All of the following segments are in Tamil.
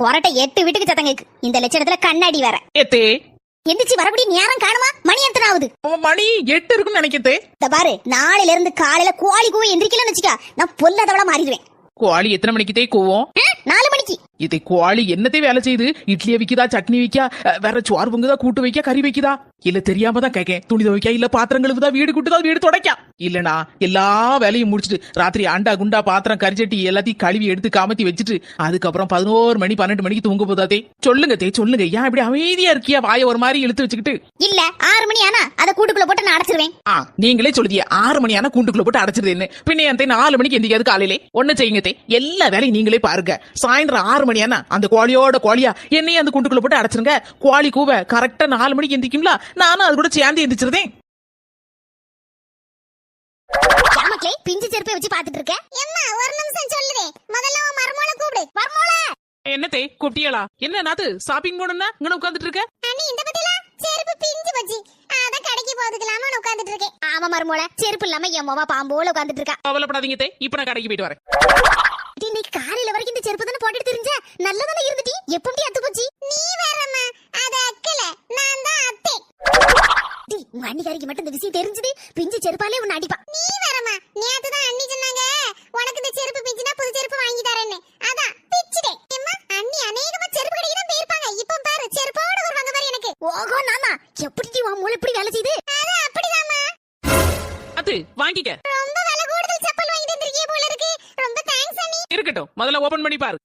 கொரட்டை எட்டு வீட்டுக்கு சத்தம் கேக்கு. இந்த லட்சணத்துல கண்ணாடி வேற. ஏத்தே. எந்திரிச்சு வரக்கூடிய நேரம் காணுமா? மணி எத்தனை ஆகுது மணி எட்டு இருக்குன்னு நினைக்கத்தே. இந்த பாரு நாளையில இருந்து காலையில கோழி கூவ எந்திரிக்கலன்னு வச்சுக்கா. நான் பொல்லாதவள மாறிடுவேன். கோழி எத்தனை மணிக்கு தே கூவும்? நாலு மணிக்கு. இதை கோழி என்னத்தை வேலை செய்யுது இட்லியை விக்குதா சட்னி விக்கா? அஹ், வேற சோறு பொங்குதா கூட்டு வைக்க கறி வைக்குதா? இல்ல தெரியாம தான் கேக்கேன். துணி துவைக்கா இல்ல பாத்திரம் கழுவுதா வீடு கூட்டுதா வீடு துடைக்கா? இல்லனா எல்லா வேலையும் முடிச்சிட்டு ராத்திரி அண்டா குண்டா பாத்திரம் கரிச்சட்டி எல்லாத்தையும் கழுவி எடுத்து காமத்தி வச்சுட்டு அதுக்கப்புறம் பதினோரு மணி பன்னெண்டு மணிக்கு தூங்க போதாதே சொல்லுங்க தே சொல்லுங்க. ஏன் இப்படி அமைதியா இருக்கியா? வாய ஒரு மாதிரி இழுத்து வச்சுக்கிட்டு? இல்ல ஆறு மணி ஆனா அதை கூட்டுக்குள்ள போட்டு நான் அடைச்சிருவேன். ஆ நீங்களே சொல்லுதிய ஆறு மணியான கூண்டுக்குள்ள போட்டு அடைச்சிருதுன்னு. பின்ன என் தே நாலு மணிக்கு எந்திரிக்காது காலையிலே. ஒண்ணு செய்யுங்க தே. எல்லா வேலையும் நீங்களே பாருங்க. சாயந்தரம் ஆறு மணியானா? அந்த கோழியோட கோழியா என்னையும் அந்த கூண்டுக்குள்ள போட்டு அடைச்சிருங்க. கோழி கூவ கரெக்டா நாலு மணிக்கு எந்திரிக்கும்ல நானும் அது கூட சேர்ந்து எந்திரிச்சிருதேன். சாமக்களே பிஞ்சு செருப்பை வச்சு பாத்துட்டு இருக்க? எம்மா ஒரு நிமிஷம் சொல்லுதே. முதல்ல உன் மருமோள கூப்பிடு. மருமோள என்னத்தே குட்டியலா என்ன நாத்து ஷாப்பிங் போனா இங்க உட்காந்துட்டு இருக்க? அண்ணி இந்த பத்தில? செருப்பு பிஞ்சு போச்சு. அத கடைக்கு போதுக்கலாமா உட்கார்ந்துட்டு இருக்கேன். ஆமா மருமோள செருப்பு இல்லாம என் மோவா பாம்போல உட்கார்ந்துட்டு இருக்கா. கவலைப்படாதீங்க தே இப்ப நான் கடைக்கு போயிட்டு வரேன். டி, இன்னைக்கு காலையில வரைக்கும் இந்த செருப்பு தானே போட்டுட்டு தெரிஞ்ச? நல்லதானே இருந்துட்டி? எப்படி அத்து போச்சு? நீ வேறம்மா. அது அக்கல. நான் தான் அத்தை. டி உங்க அண்ணிக்காரிக்கு மட்டும் இந்த விஷயம் தெரிஞ்சது? பிஞ்சு செருப்பாலே உன்னை அடிப்பா. நீ வேறம்மா. நேத்து தான் அண்ணி சொன்னாங்க. உனக்கு இந்த செருப்பு பிஞ்சினா புது செருப்பு வாங்கி தரேன்னு. அதான் பிச்சுடே. அம்மா அண்ணி அநேகமா செருப்பு கடைக்கு தான் போயிருப்பாங்க. இப்போ பாரு செருப்போட வருவாங்க பாரு எனக்கு. ஓகோ நானா? எப்படி உன் மூளை இப்படி வேலை செய்யுது அது அப்படிதாம்மா. அது வாங்கிக்க ரொம்ப விலை கூடுதல் செப்பல் வாங்கி தந்திருக்கீங்க போல இருக்கு ரொம்ப தேங்க்ஸ் அண்ணி இருக்கட்டும். முதல்ல ஓபன் பண்ணி பாரு.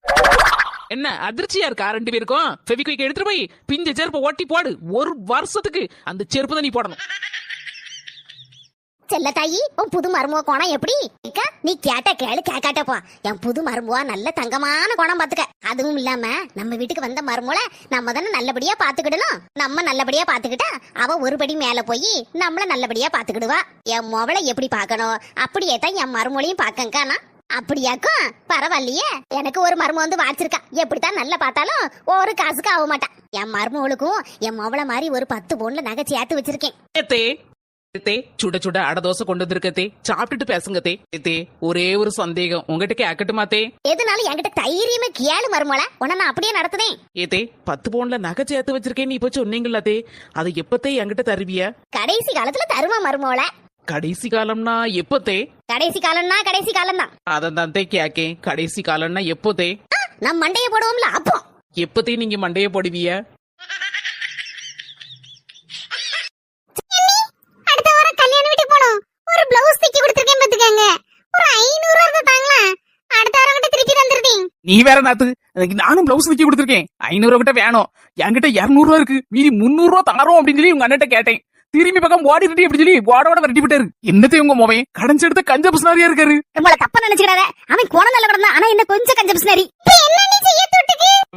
என்ன அதிர்ச்சியா இருக்கா? ரெண்டு பேருக்கும்? ஃபெவிக்விக் எடுத்துட்டு போய் பிஞ்ச செருப்பை ஓட்டி போடு. ஒரு வருஷத்துக்கு அந்த செருப்பு தான் நீ போடணும். செல்ல தாயி உன் புது மருமக கோணம் எப்படி? நீ கேட்ட கேளு கேட்காட்ட என் புது மருமவா நல்ல தங்கமான கோணம் பாத்துக்க. அதுவும் இல்லாம நம்ம வீட்டுக்கு வந்த மருமோல நம்ம தானே நல்லபடியா பாத்துக்கிடணும். நம்ம நல்லபடியா பாத்துக்கிட்டா அவ ஒரு படி மேல போய் நம்மள நல்லபடியா பாத்துக்கிடுவா. என் மொவளை எப்படி பாக்கணும்? அப்படியே தான் என் மருமொழியும் பாக்கங்கண்ணா அப்படியாக்கும் பரவாயில்லையே. எனக்கு ஒரு மரும வந்து வாச்சிருக்கா எப்படித்தான் நல்லா பார்த்தாலும் ஒரு காசுக்கு ஆக மாட்டா. என் மருமவளுக்கும் என் மொவளை மாதிரி ஒரு பத்து பவுன்ல நகை சேர்த்து வச்சிருக்கேன். தே சுட சுட அடை தோசை கொண்டு வந்திருக்கத்தே சாப்பிட்டுட்டு பேசுங்க தே. தே ஒரே ஒரு சந்தேகம். உங்ககிட்ட கேட்கட்டுமா தே? எதுனாலும் என்கிட்ட தைரியமே கேளு மருமல உன்னை நான் அப்படியே நடத்துதேன். ஏதே பத்து பவுன்ல நகை சேர்த்து வச்சிருக்கேன்னு இப்ப சொன்னீங்களா தே. அதை எப்பத்தே என்கிட்ட தருவிய? கடைசி காலத்துல தருவா மருமோல கடைசி காலம்னா எப்பத்தே கடைசி காலம்னா கடைசி காலம் தான் அதான் தே கேக்கேன் கடைசி காலம்னா எப்போதே நம்ம மண்டைய போடுவோம்ல அப்போ. எப்பத்தே நீங்க மண்டைய போடுவிய அடுத்த வாரம் கல்யாண வீட்டுக்கு போனோம் ஒரு பிளவுஸ் தைக்க கொடுத்துருக்கேன் பாத்துக்கங்க ஒரு ஐநூறு ரூபா தாங்களா அடுத்த வாரம் கிட்ட திருப்பி தந்துருந்தேன் நீ வேற நாத்து. அதுக்கு நானும் பிளவுஸ் தைக்க கொடுத்துருக்கேன். ஐநூறு கிட்ட வேணும். என்கிட்ட இருநூறு ரூபா இருக்கு. மீதி முந்நூறு ரூபா தாரோம் அப்படின்னு சொல்லி உங்க அண்ணன் கேட்டேன். திரும்பி பக்கம் ஓடிட்டு அப்படி சொல்லி ஓடோட விரட்டி விட்டாரு. என்னத்தையும் உங்க மோவன் கடைஞ்சு எடுத்த கஞ்ச புஸ்னாரியா இருக்காரு. உங்களை தப்பா நினைச்சுக்கிடாத அவன் கோணம் நல்ல கிடந்தான் ஆனா என்ன கொஞ்சம் கஞ்ச பிசினாரி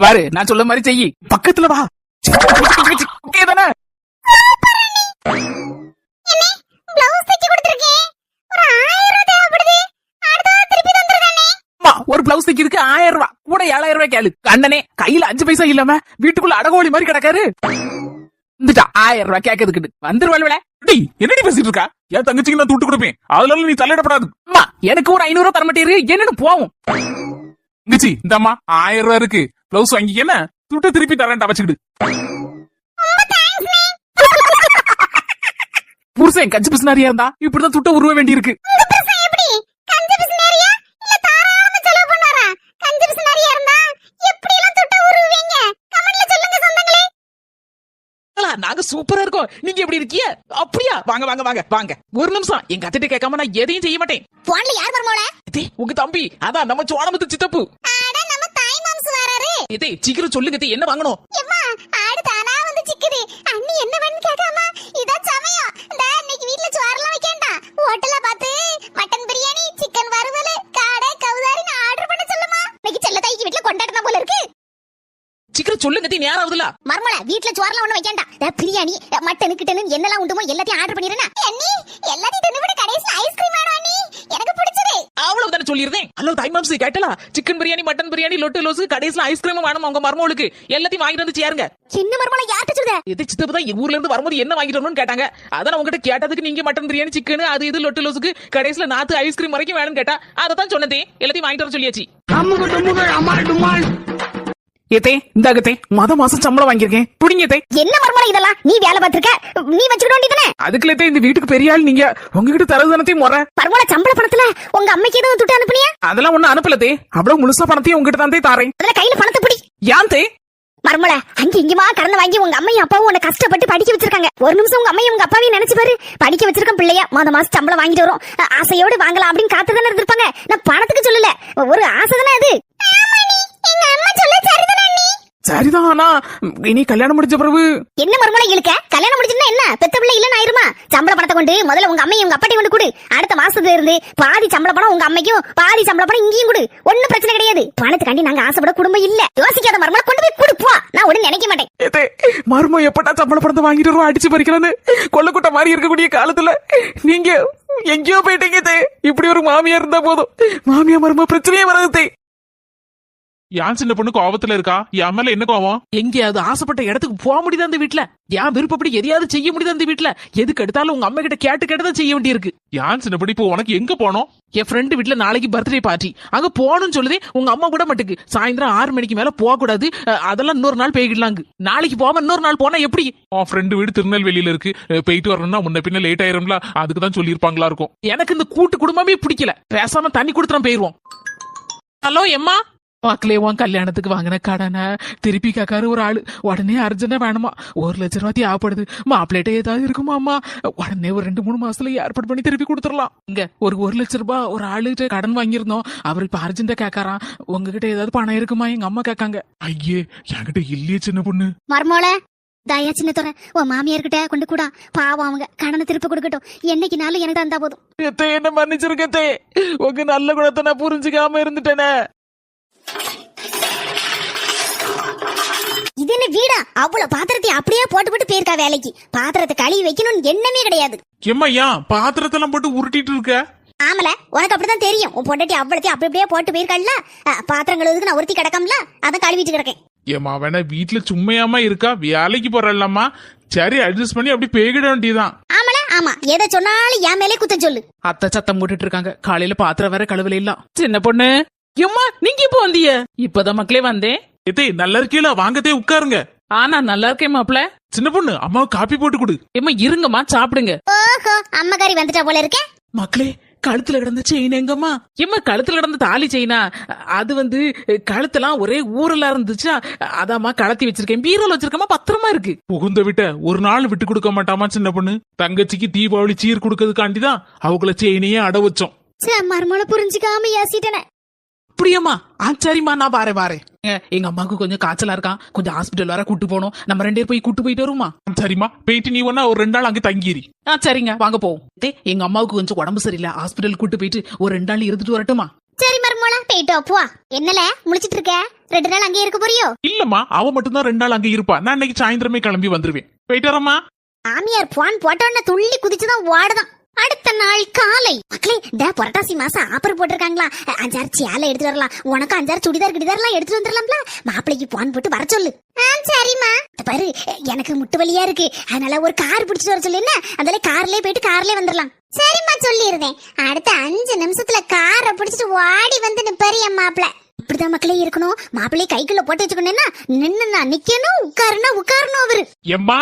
பாரு நான் சொல்ல மாதிரி செய்யி. பக்கத்துல வா. ஓகே தானே? ஒரு பிளவுஸ் தைக்கிறதுக்கு ஆயிரம் ரூபாய். கூட ஏழாயிரம் ரூபாய் கேளு. கண்ணனே கையில அஞ்சு பைசா இல்லாம வீட்டுக்குள்ள அடகோழி மாதிரி கிடக்காரு. வந்துட்டா. ஆயிரம் ரூபாய் கேட்கறதுக்கு வந்துருவாள் டேய் என்னடி பேசிட்டு இருக்கா? என் தங்கச்சிக்கு நான் துட்டு கொடுப்பேன்? அதனால நீ தள்ளிடப்படாது அம்மா எனக்கு ஒரு ஐநூறு ரூபாய் தர மாட்டேரு என்னன்னு போவோம். தங்கச்சி இந்த அம்மா ஆயிரம் ரூபாய் இருக்கு. பிளவுஸ் வாங்கிக்கன துட்டு திருப்பி தரேன்டா வச்சுக்கிடு. புருஷன் கஞ்சி பிசினாரியா இருந்தா இப்படிதான் துட்ட உருவ வேண்டி நாங்க சூப்பரா இருக்கோம். நீங்க எப்படி இருக்கீங்க? அப்படியா? வாங்க வாங்க வாங்க வாங்க. ஒரு நிமிஷம். எங்க அத்திட்ட கேட்காம நான் எதையும் செய்ய மாட்டேன். போன்ல யார் வரமோல உங்க தம்பி. அதான் நம்ம சோழமுத்து சித்தப்பு. அட நம்ம தாய் மாம்சு வராரு. இதே சீக்கிரம் சொல்லுங்க என்ன வாங்கணும்? எம்மா சொல்லுங்க இதே, நேரம் ஆகுதுல மர்மல வீட்ல சோறலாம் ஒண்ணு வைக்கண்டா. பிரியாணி மட்டன் கிட்டன் என்னெல்லாம் உண்டுமோ எல்லாத்தையும் ஆர்டர் பண்ணிருந்தா அண்ணி எல்லாத்தையும் தின்னுபிட்டு கடைசில ஐஸ்கிரீம் வேணும் அண்ணி. எனக்கு பிடிச்சது. அவ்வளவு தானே சொல்லியிருந்தேன். ஹலோ தாய் மாம்சி கேட்டலா? சிக்கன் பிரியாணி மட்டன் பிரியாணி லொட்டு லோசு கடைசில ஐஸ்கிரீம் வேணும் உங்க மர்மோளுக்கு எல்லாத்தையும் வாங்கிட்டு வந்து சேருங்க. என்ன மர்மல யார்கிட்ட சொல்லுத இது சித்தப்பு தான் ஊர்ல இருந்து வரும்போது என்ன வாங்கிட்டு வரணும்னு கேட்டாங்க. அதான் நான் உங்ககிட்ட கேட்டதுக்கு நீங்க மட்டன் பிரியாணி சிக்கன் அது இது லொட்டு லோசுக்கு கடைசில நாத்து ஐஸ்கிரீம் வரைக்கும் வேணும்னு கேட்டா. அதை தான் சொன்னதே. எல்லாத்தையும் வாங்கிட்டு வர சொல்லியாச்சு. ஏத்தே இந்தாகத்தே மொத மாசம் சம்பளம் வாங்கியிருக்கேன். புடிங்கத்தே என்ன மர்மலை இதெல்லாம்? நீ வேலை பார்த்திருக்க? நீ வச்சுக்கிட வேண்டியதானே அதுக்குள்ளே இந்த வீட்டுக்கு பெரிய ஆள் நீங்க. உங்ககிட்ட தரது தானத்தையும் முறை. மர்மலை சம்பள பணத்துல உங்க அம்மைக்கு எதுவும் துட்டு அனுப்புனியா? அதெல்லாம் ஒண்ணு அனுப்பலதே அவ்வளவு முழுசா பணத்தையும் உங்ககிட்ட தான் தாரேன். அதுல கையில பணத்தை பிடி. ஏன் தே? மர்மல அங்க இங்கமா கறந்து வாங்கி உங்க அம்மையும் அப்பாவும் உன்னை கஷ்டப்பட்டு படிக்க வச்சிருக்காங்க. ஒரு நிமிஷம் உங்க அம்மையும் உங்க அப்பாவையும் நினைச்சு பாரு. படிக்க வச்சிருக்க பிள்ளைய மாத மாசம் சம்பளம் வாங்கிட்டு வரும். ஆசையோடு வாங்கலாம் அப்படின்னு காத்து தானே இருந்திருப்பாங்க. நான் பணத்துக்கு சொல்லல. ஒரு ஆசை தானே அது? சரிதான் ஆனா இனி கல்யாணம் முடிஞ்ச பிறகு. என்ன மறுமலை இழுக்க? கல்யாணம் முடிஞ்சுன்னா என்ன? பெத்த பிள்ளை இல்லன்னு ஆயிருமா? சம்பள பணத்தை கொண்டு முதல்ல உங்க அம்மையும் உங்க அப்பாட்டையும் கொண்டு கொடு. அடுத்த மாசத்துல இருந்து பாதி சம்பள பணம் உங்க அம்மைக்கும் பாதி சம்பள பணம் இங்கேயும் கொடு. ஒண்ணும் பிரச்சனை கிடையாது. பணத்துக்காண்டி நாங்க ஆசைப்பட குடும்பம் இல்ல. யோசிக்காத மறுமலை கொண்டு போய் கொடுப்பா நான் உடனே நினைக்க மாட்டேன். மரும எப்படா சம்பள பணத்தை வாங்கிட்டு வருவோம் அடிச்சு பறிக்கலான்னு கொல்லக்கூட்ட மாதிரி இருக்கக்கூடிய காலத்துல நீங்க எங்கேயோ போயிட்டீங்க இப்படி ஒரு மாமியா இருந்தா போதும். மாமியா மரும பிரச்சனையே வராது ஏன் சின்ன பொண்ணு கோவத்துல இருக்கா? என் மேல என்ன கோவம்? எங்கேயாவது ஆசைப்பட்ட இடத்துக்கு போக முடியுதா அந்த வீட்ல? என் விருப்பப்படி எதையாவது செய்ய முடியுதா அந்த வீட்ல? எதுக்கு எடுத்தாலும் உங்க அம்மா கிட்ட கேட்டு கேட்டு தான் செய்ய வேண்டியிருக்கு. ஏன் சின்ன பொண்ணு இப்போ உனக்கு எங்க போனோம்? என் ஃப்ரெண்டு வீட்ல நாளைக்கு பர்த்டே பார்ட்டி அங்க போகணும்னு சொல்லுதே உங்க அம்மா கூட மட்டுக்கு. சாயந்தரம் ஆறு மணிக்கு மேல போக கூடாது அதெல்லாம் இன்னொரு நாள் போய்கிடலாங்க நாளைக்கு போகாம இன்னொரு நாள் போனா எப்படி? உன் ஃப்ரெண்டு வீடு திருநெல்வேலியில இருக்கு. போயிட்டு வரணும்னா முன்ன பின்ன லேட் ஆயிரும்ல அதுக்கு தான் சொல்லியிருப்பாங்களா இருக்கும். எனக்கு இந்த கூட்டு குடும்பமே பிடிக்கல. பேசாம தண்ணி கொடுத்துறோம் போயிருவோம். ஹலோ எம்மா? மக்களே உன் கல்யாணத்துக்கு வாங்கின கடனை திருப்பி கேட்காரு ஒரு ஆளு. உடனே அர்ஜென்டா வேணுமா? ஒரு லட்ச ரூபா தேவைப்படுது. மாப்பிள்ளைகிட்ட ஏதாவது இருக்குமா அம்மா? உடனே ஒரு ரெண்டு மூணு மாசத்துல ஏற்பாடு பண்ணி திருப்பி கொடுத்துடலாம். இங்க ஒரு ஒரு லட்ச ரூபாய் ஒரு ஆளுகிட்ட கடன் வாங்கியிருந்தோம். அவர் இப்ப அர்ஜென்டா கேட்காராம். உங்ககிட்ட ஏதாவது பணம் இருக்குமா? எங்க அம்மா கேட்காங்க. ஐயே என்கிட்ட இல்லையே சின்ன பொண்ணு. மர்மோள தாயா சின்ன துறை உன் மாமியார்கிட்ட கொண்டு கூடா. பாவம் அவங்க. கடனை திருப்பி கொடுக்கட்டும். என்னைக்குனாலும் எனக்கு தந்தா போதும். என்ன மன்னிச்சிருக்கத்தே உங்க நல்ல குணத்தை நான் புரிஞ்சுக்காம இருந்துட்டேனே. இது என்ன வீடா? அவ்வளவு பாத்திரத்தை அப்படியே போட்டு போட்டு போயிருக்கா வேலைக்கு. பாத்திரத்தை கழுவி வைக்கணும்னு எண்ணமே கிடையாது. எம்மா ஏன் பாத்திரத்தெல்லாம் போட்டு உருட்டிட்டு இருக்க? ஆமல உனக்கு அப்படிதான் தெரியும். உன் பொண்டாட்டி அவ்வளத்தையும் அப்படி அப்படியே போட்டு போயிருக்கல்ல அஹ், பாத்திரம் கழுவுறதுக்கு நான் ஒருத்தி கிடக்கம்ல அதை கழுவிட்டு கிடக்கேன். ஏமா வேணா வீட்டுல சும்மையாம இருக்கா? வேலைக்கு போறல்லம்மா சரி அட்ஜஸ்ட் பண்ணி அப்படி பேகிட வேண்டியதான் ஆமல ஆமா. எதை சொன்னாலும் என் மேலே குத்தம் சொல்லு. அத்தை சத்தம் போட்டுட்டு இருக்காங்க. காலையில பாத்திரம் வேற கழுவல இல்ல சின்ன பொண்ணு எம்மா நீங்க இப்ப வந்தீங்க? இப்பதான் மக்களே வந்தேன். எத்தே நல்லா இருக்கீங்களா வாங்கத்தே உட்காருங்க. ஆனா நல்லா இருக்கேன் மாப்ள சின்ன பொண்ணு அம்மாவுக்கு காப்பி போட்டு கொடு. எம்மா இருங்கம்மா சாப்பிடுங்க. ஓஹோ அம்மகாரி வந்துட்டா போல இருக்கே. மக்களே கழுத்துல கிடந்த செயின் எங்கம்மா? எம்மா கழுத்துல கிடந்த தாலி செயினா? அது வந்து கழுத்தெல்லாம் ஒரே ஊரெல்லாம் இருந்துச்சா? அதாம்மா கலத்தி வச்சிருக்கேன். பீரோல வச்சிருக்கமா பத்திரமா இருக்கு. புகுந்த விட்ட ஒரு நாள் விட்டு கொடுக்க மாட்டாமா சின்ன பொண்ணு. தங்கச்சிக்கு தீபாவளி சீர் கொடுக்கறதுக்காண்டிதான் அவங்கள செயினையே அட வச்சோம். சே மர்மோள புரிஞ்சுக்காம ஏசிட்டனே. அப்படியாம்மா ஆ சரிம்மா நான் பாரேன் ஏ, எங்க அம்மாவுக்கு கொஞ்சம் காய்ச்சலா இருக்கான் கொஞ்சம் ஹாஸ்பிட்டல் வர கூட்டு போகணும். நம்ம ரெண்டு பேர் போய் கூட்டு போயிட்டு வருமா சரிம்மா போயிட்டு நீ ஒன்னா ஒரு ரெண்டு நாள் அங்க தங்கிரி. ஆ சரிங்க. வாங்க போவோம். டேய், எங்க அம்மாவுக்கு கொஞ்சம் உடம்பு சரியில்லை. ஹாஸ்பிட்டல் கூட்டு போயிட்டு ஒரு ரெண்டு நாள் இருந்துட்டு வரட்டுமா? சரி மர்மோள போயிட்டு வா, போ. என்னல? முழிச்சிட்டு இருக்க? ரெண்டு நாள் அங்கேயே இருக்க போறியோ? இல்லம்மா அவ மட்டும்தான் ரெண்டு நாள் அங்க இருப்பா. நான் இன்னைக்கு சாயந்தரமே கிளம்பி வந்துருவேன். போயிட்டு வரமா மாமியார் போன் போட்டோன்னு துள்ளி குதிச்சுதான் ஓடுதான். அடுத்த நாள் காலை. மக்களே இந்த புரட்டாசி மாசம் ஆப்பர் போட்டிருக்காங்களா? அஞ்சாறு சேலை எடுத்துட்டு வரலாம். உனக்கு அஞ்சாறு சுடிதார் கிடிதார்லாம் எடுத்துட்டு வந்துடலாம்ல? மாப்பிளைக்கு போன் போட்டு வர சொல்லு. சரிம்மா. பாரு எனக்கு முட்டு வலியா இருக்கு. அதனால ஒரு கார் பிடிச்சிட்டு வர சொல்லு என்ன? அதனால கார்லயே போயிட்டு கார்லயே வந்துடலாம். சரிம்மா சொல்லிருந்தேன் அடுத்த அஞ்சு நிமிஷத்துல காரை பிடிச்சிட்டு ஓடி வந்து நிப்பாரு என் மாப்பிள. இப்படிதான் மக்களே இருக்கணும். மாப்பிள்ளைய கைக்குள்ள போட்டு வச்சுக்கணும்னா நின்னுனா நிக்கணும் உட்காருனா உட்காரணும் அவரு. எம்மா?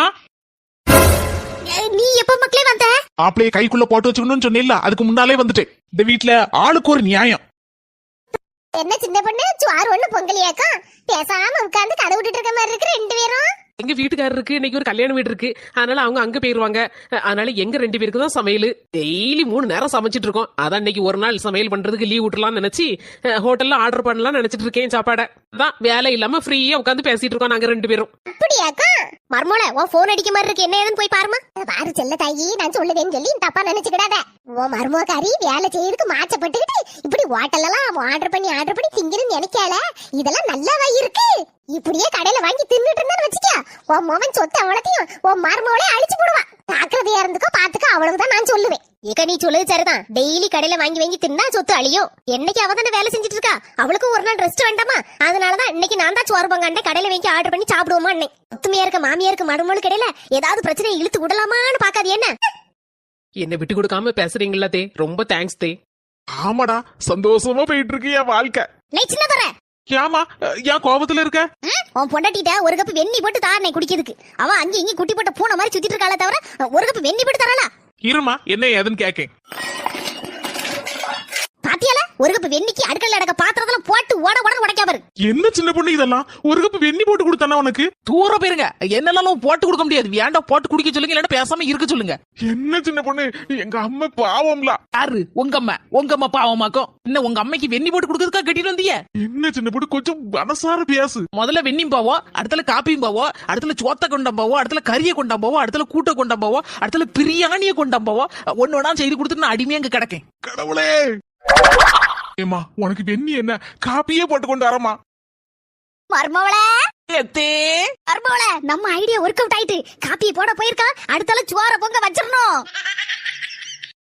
ஆப்பிளைய கைக்குள்ள போட்டு வச்சுக்கணும்னு சொன்னேன்ல அதுக்கு முன்னாலே வந்துட்டேன் இந்த வீட்ல ஆளுக்கு ஒரு நியாயம். என்ன சின்ன பொண்ணு? சுவார் ஒண்ணு பொங்கலியாக்கா? பேசாம உட்கார்ந்து கதை விட்டுட்டு இருக்க மாதிரி இருக்கு ரெண்டு பேரும். எங்க வீட்டுக்காரருக்கு இன்னைக்கு ஒரு கல்யாண வீடு இருக்கு. அதனால அவங்க அங்க போயிருவாங்க. அதனால எங்க ரெண்டு பேருக்கு தான் சமையல். டெய்லி மூணு நேரம் சமைச்சிட்டு இருக்கோம். அதான் இன்னைக்கு ஒரு நாள் சமையல் பண்றதுக்கு லீவ் விட்டுலாம்னு நினைச்சு ஹோட்டல்ல ஆர்டர் பண்ணலாம் நினைச்சிட்டு இருக்கேன் சாப்பாடை. அதான் வேலை இல்லாம ஃப்ரீயா உட்காந்து பேசிட்டு இருக்கோம் நாங்க ரெண்டு பேரும். அப்படியாக்கா? மர்மோல உன் போன் அடிக்க மாதிரி இருக்கு. என்ன ஏதுன்னு போய் பாருமா பாரு செல்ல தாயி நான் சொல்லுதேன்னு சொல்லி தப்பா நினைச்சுக்கிடாத. உன் மருமகாரி வேலை செய்யறதுக்கு மாச்சப்பட்டுக்கிட்டு இப்படி ஹோட்டல் எல்லாம் ஆர்டர் பண்ணி ஆர்டர் பண்ணி திங்கணும்னு நினைக்கல. இதெல்லாம் நல்லாவா இருக்கு? இப்படியே கடையில வாங்கி தின்னு உன் மோவன் சொத்து அவ்வளத்தையும் உன் மருமகளே அழிச்சு போடுவான் ஜாக்கிரதையா இருந்துக்கோ பாத்துக்க அவ்வளவுதான் நான் சொல்லுவேன். ஏக்க நீ சொல்லுது சரிதான். டெய்லி கடையில வாங்கி வாங்கி தின்னா சொத்து அழியும். என்னைக்கு அவ தானே வேலை செஞ்சுட்டு இருக்கா அவளுக்கும் ஒரு நாள் ரெஸ்ட் வேண்டாமா? அதனாலதான் இன்னைக்கு நான் தான் சோறு பங்காண்டே கடையில வாங்கி ஆர்டர் பண்ணி சாப்பிடுவோமா அன்னை ஒத்துமையா இருக்க மாமியாருக்கு மருமகளுக்கு இடையில ஏதாவது பிரச்சனை இழுத்து விடலாமான்னு பாக்காது என்ன? என்ன விட்டு கொடுக்காம பேசுறீங்களா தே. ரொம்ப தேங்க்ஸ் தே. ஆமாடா சந்தோஷமா போயிட்டு இருக்கு என் வாழ்க்கை. லை சின்ன தர ஏமா ஏன் கோபத்துல இருக்க? உன் பொண்டாட்டிட்ட ஒரு கப்பு வெண்ணி போட்டு தாரனை குடிக்கிறதுக்கு. அவன் அங்க இங்க குட்டி போட்ட பூனை மாதிரி சுத்திட்டு இருக்காளே தவிர ஒரு கப்பு வெண்ணி போட்டு தராளா? இருமா என்ன ஏதுன்னு கேக்கேன். பாத்தியால? ஒரு கப்பு வெண்ணிக்கு அடுக்கல அடக்க பாத்திரத்துல போட்டு ஓட ஓட உடைக்கா பாரு என்ன சின்ன பொண்ணு இதெல்லாம்? ஒரு கப் வெண்ணி போட்டு கொடுத்தானா உனக்கு? தூர போயிருங்க. என்னெல்லாம் போட்டு கொடுக்க முடியாது. வேண்டாம் போட்டு குடிக்க சொல்லுங்க இல்லைன்னா பேசாம இருக்க சொல்லுங்க. என்ன சின்ன பொண்ணு? எங்க அம்மா பாவம்ல. யாரு? உங்க அம்மா. உங்க அம்மா பாவமாக்கும். என்ன உங்க அம்மைக்கு வெண்ணி போட்டு கொடுக்கறதுக்கா கட்டிட்டு வந்தீங்க? என்ன சின்ன பொண்ணு? கொஞ்சம் மனசார பேசு. முதல்ல வெண்ணியும் போவோம் அடுத்துல காப்பியும் போவோம் அடுத்துல சோத்த கொண்டாம் போவோம் அடுத்துல கறியை கொண்டாம் போவோம் அடுத்துல கூட்ட கொண்டாம் போவோம் அடுத்துல பிரியாணியை கொண்டாம் போவோம் ஒன்னு ஒன்னா செய்து கொடுத்துட்டு நான் அடிமையா அங்க கிடக்கேன். கடவுளே! ஏமா உனக்கு வெண்ணி என்ன? காப்பியே போட்டு கொண்டு வரமா மர்மவளே. எத்தே. மர்மவளே நம்ம ஐடியா ஒர்க் அவுட் ஆயிட்டு காப்பி போட போயிருக்கான் அடுத்தால சுவார பொங்க வச்சிரணும்